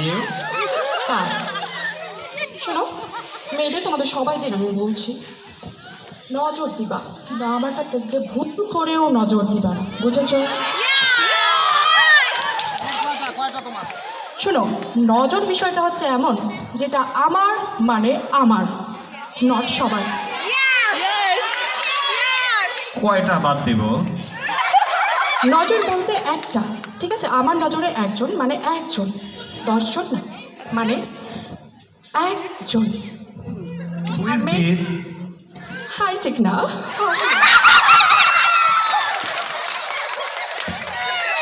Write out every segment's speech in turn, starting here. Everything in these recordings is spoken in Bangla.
you? হ্যাঁ। শোনো মেয়েদের তোমাদের সবাইদের আমি বলছি নজর দিবা। কিন্তু আমারটা দেখবে ভূত করেও নজর দিবা না বুঝেছ? শোনো নজর বিষয়টা হচ্ছে এমন যেটা আমার মানে আমার নট সবাই কয়টা বাদ দিব? নজর বলতে একটা ঠিক আছে? আমার নজরে একজন মানে একজন। দশজন না মানে একজন? হাই চেক না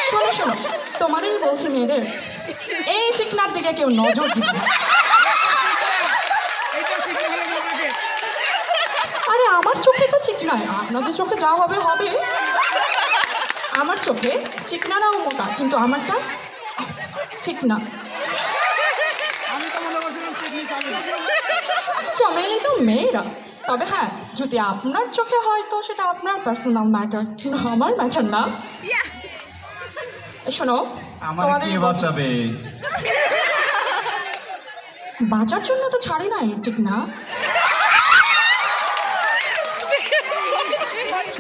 শোনো শোনো তোমাদেরই বলছি মেয়েদের এই চিকনার দিকে কেউ নজর দিবে আরে আমার চোখে তো চিকনায় আপনাদের চোখে যা হবে হবে। আমার চোখে চিকনারাও মোটা কিন্তু আমারটা চিকনা চমেলি তো মেয়েরা। তবে হ্যাঁ যদি আপনার চোখে হয় তো সেটা আপনার পার্সোনাল ম্যাটার আমার ম্যাটার না। শোনো আমার বাঁচাবে? বাঁচার জন্য তো ছাড়ি নাই ঠিক না?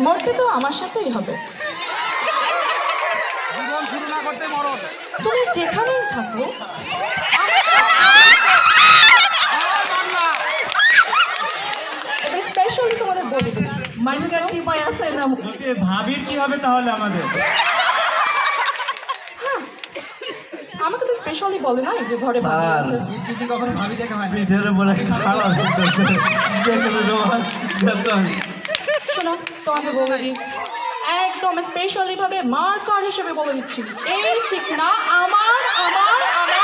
মরতে তো আমার সাথেই হবে। শুরু না করতে মরণ। তুমি যেখানেই থাকো এটা স্পেশালি তোমাদের বলে দিই মাটিকার চিপাই আছে না ভাবির কি হবে তাহলে আমাদের? হ্যাঁ আমাকে তো স্পেশালি বলে না যে ঘরে ভাবি আছে। ইপিতে কখনো ভাবি দেখা হয় বলে দেখলে তোমার শোনো তোমাকে বলে দিই একদম স্পেশালি ভাবে মার্কার হিসেবে বলে দিচ্ছি। এই চিকনা আমার আমার আমার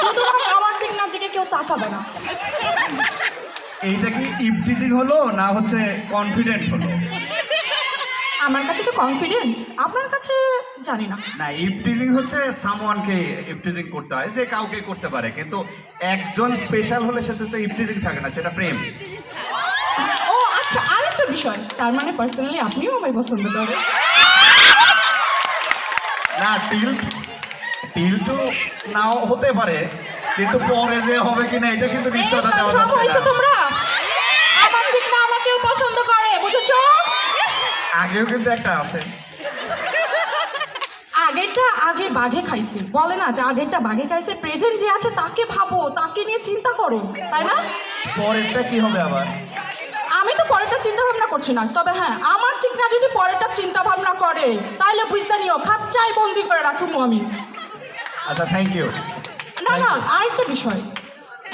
শুধুমাত্র আমার চিকনার দিকে কেউ তাকাবে না। এইটা কি ইপটিজিং হলো না হচ্ছে কনফিডেন্ট হলো? আমার কাছে তো কনফিডেন্ট আপনার কাছে জানি না। না ইপটিজিং হচ্ছে সামওয়ানকে ইপটিজিং করতে হয় যে কাউকে করতে পারে। কিন্তু একজন স্পেশাল হলে সেটা তো ইপটিজিং থাকে না সেটা প্রেম। বিষয়। তার মানে পার্সোনালি আপনিও আমায় পছন্দ করেন। না টিল টিল তো নাও হতে পারে কিন্তু পরে যে হবে কিনা এটা কিন্তু নিশ্চয়তা দেওয়া যাচ্ছে না। তোমরা। আমার চিকনা আমাকেও পছন্দ করে বুঝেছ? আগেও কিন্তু একটা আছে। আগেরটা আগে বাঘে খাইছে বলে না যে আগেরটা বাঘে খাইছে প্রেজেন্ট যে আছে তাকে ভাবো তাকে নিয়ে চিন্তা করো তাই না? পরেরটা কি হবে আবার? চিন্তা ভাবনা করছি না। তবে হ্যাঁ আমার চিকনা যদি পরেরটা চিন্তা ভাবনা করে তাহলে বুঝতে নিও খাচ্চাই বন্দি করে রাখব আমি। আচ্ছা থ্যাংক ইউ না না আরেকটা বিষয়।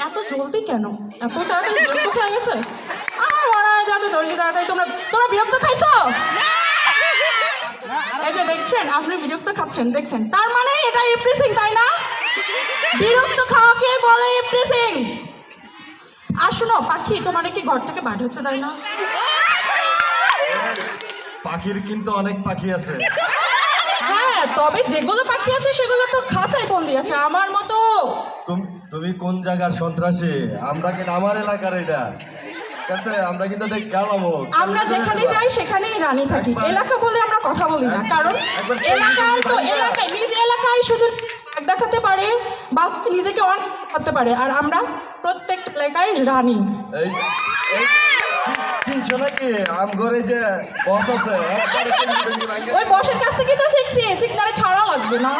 এত জলদি কেন? এত তাড়াতাড়ি বিরক্ত খেয়ে গেছে? আমার মনে হয় যাতে দর্জি তাড়াতাড়ি তোমরা তোমরা বিরক্ত খাইছো? এই যে দেখছেন আপনি বিরক্ত খাচ্ছেন দেখছেন। তার মানে এটা এপ্রিসিং তাই না? বিরক্ত খাওয়াকে বলে এপ্রিসিং আর শোনো পাখি তোমার কি ঘর থেকে হতে দেয় না? পাখির কিন্তু অনেক পাখি আছে। হ্যাঁ তবে যেগুলো পাখি আছে সেগুলো তো খাঁচাই বন্দি আছে আমার মতো। তুমি কোন জায়গার সন্ত্রাসী? আমরা কিন্তু আমার এলাকার এটা। আছে আমরা কিন্তু দেখ গেলাম আমরা যেখানে যাই সেখানেই রানী থাকি। এলাকা বলে আমরা কথা বলি না কারণ এলাকায় তো। এলাকায় নিজ এলাকায় শুধু দেখাতে পারে বা নিজেকে অনেক করতে পারে। আর আমরা প্রত্যেক এলাকায় রানী। চিনছো নাকি? আম ঘরে যে বস আছে ওই বসের কাছ থেকে তো শিখছি চিকনারে ছাড়া লাগবে না।